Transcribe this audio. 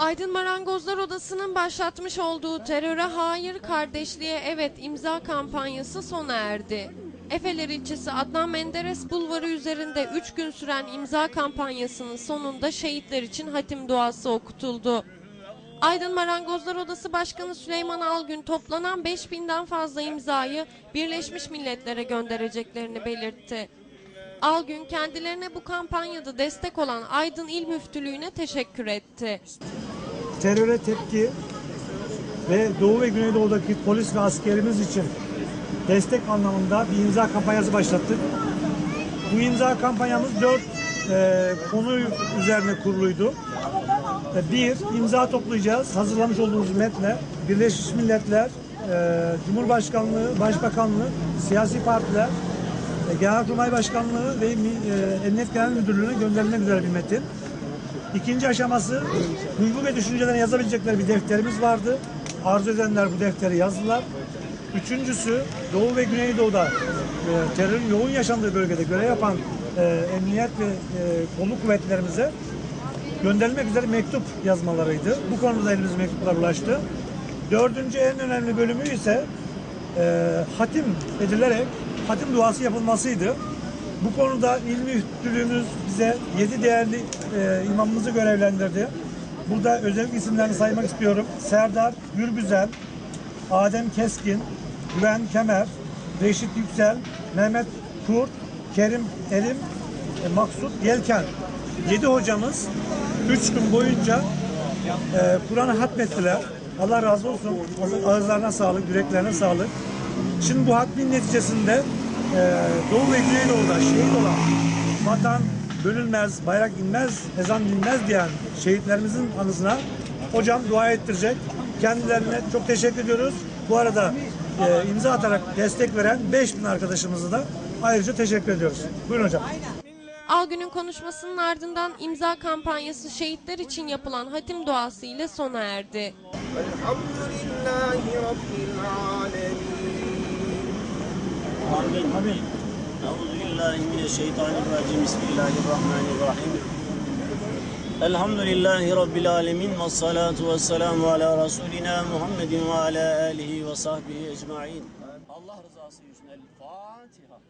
Aydın Marangozlar Odası'nın başlatmış olduğu teröre hayır, kardeşliğe evet imza kampanyası sona erdi. Efeler ilçesi Adnan Menderes Bulvarı üzerinde 3 gün süren imza kampanyasının sonunda şehitler için hatim duası okutuldu. Aydın Marangozlar Odası Başkanı Süleyman Algün toplanan 5000'den fazla imzayı Birleşmiş Milletler'e göndereceklerini belirtti. Algün kendilerine bu kampanyada destek olan Aydın İl Müftülüğü'ne teşekkür etti. Teröre tepki ve Doğu ve Güneydoğu'daki polis ve askerimiz için destek anlamında bir imza kampanyası başlattık. Bu imza kampanyamız dört e, konu üzerine kuruluydu. E, bir, imza toplayacağız. Hazırlamış olduğumuz metle Birleşmiş Milletler, e, Cumhurbaşkanlığı, Başbakanlığı, siyasi partiler, e, Genelkurmay Başkanlığı ve e, Emniyet Genel Müdürlüğü'ne gönderilmek üzere bir metin. İkinci aşaması duygu ve düşüncelerini yazabilecekleri bir defterimiz vardı. Arzu edenler bu defteri yazdılar. Üçüncüsü Doğu ve Güneydoğu'da e, terörün yoğun yaşandığı bölgede görev yapan e, emniyet ve e, kolluk kuvvetlerimize gönderilmek üzere mektup yazmalarıydı. Bu konuda elimiz mektuplar ulaştı. Dördüncü en önemli bölümü ise e, hatim edilerek hatim duası yapılmasıydı. Bu konuda il müftülüğümüz bize yedi değerli e, imamımızı görevlendirdi. Burada özellikle isimlerini saymak istiyorum. Serdar Gürbüzel, Adem Keskin, Güven Kemer, Reşit Yüksel, Mehmet Kurt, Kerim Erim, e, Maksut Yelken. Yedi hocamız üç gün boyunca e, Kur'an'ı hatmettiler. Allah razı olsun. Ağızlarına sağlık, yüreklerine sağlık. Şimdi bu hatmin neticesinde ee, Doğu ve Güneydoğu'da şehit olan vatan bölünmez, bayrak inmez, ezan dinmez diyen şehitlerimizin anısına hocam dua ettirecek. Kendilerine çok teşekkür ediyoruz. Bu arada e, imza atarak destek veren 5000 arkadaşımızı da ayrıca teşekkür ediyoruz. Buyurun hocam. Algün'ün konuşmasının ardından imza kampanyası şehitler için yapılan hatim duası ile sona erdi. Velhamdülillahi Rabbil Alemin. Amin. Euzu billahi. Bismillahirrahmanirrahim. Elhamdülillahi Rabbil alemin ve salatu ve selamu ala Resulina Muhammedin ve ala alihi ve sahbihi ecmain. Allah rızası için El Fatiha.